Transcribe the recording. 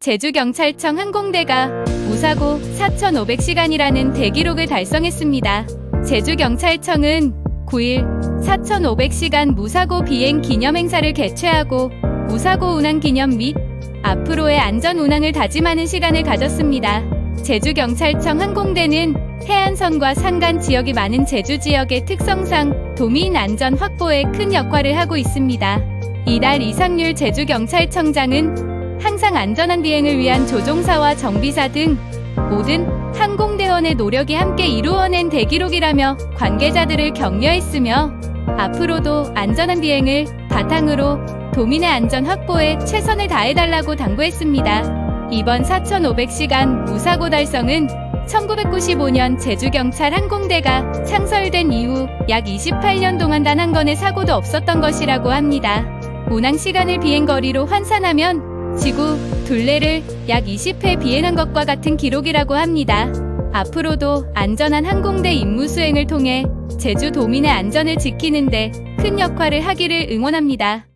제주경찰청 항공대가 무사고 4,500시간이라는 대기록을 달성했습니다. 제주경찰청은 9일 4,500시간 무사고 비행 기념 행사를 개최하고 무사고 운항 기념 및 앞으로의 안전 운항을 다짐하는 시간을 가졌습니다. 제주경찰청 항공대는 해안선과 산간 지역이 많은 제주 지역의 특성상 도민 안전 확보에 큰 역할을 하고 있습니다. 이달 이상률 제주경찰청장은 항상 안전한 비행을 위한 조종사와 정비사 등 모든 항공대원의 노력이 함께 이루어낸 대기록이라며 관계자들을 격려했으며 앞으로도 안전한 비행을 바탕으로 도민의 안전 확보에 최선을 다해달라고 당부했습니다. 이번 4,500시간 무사고 달성은 1995년 제주경찰 항공대가 창설된 이후 약 28년 동안 단 한 건의 사고도 없었던 것이라고 합니다. 운항 시간을 비행 거리로 환산하면 지구 둘레를 약 20회 비행한 것과 같은 기록이라고 합니다. 앞으로도 안전한 항공대 임무 수행을 통해 제주 도민의 안전을 지키는데 큰 역할을 하기를 응원합니다.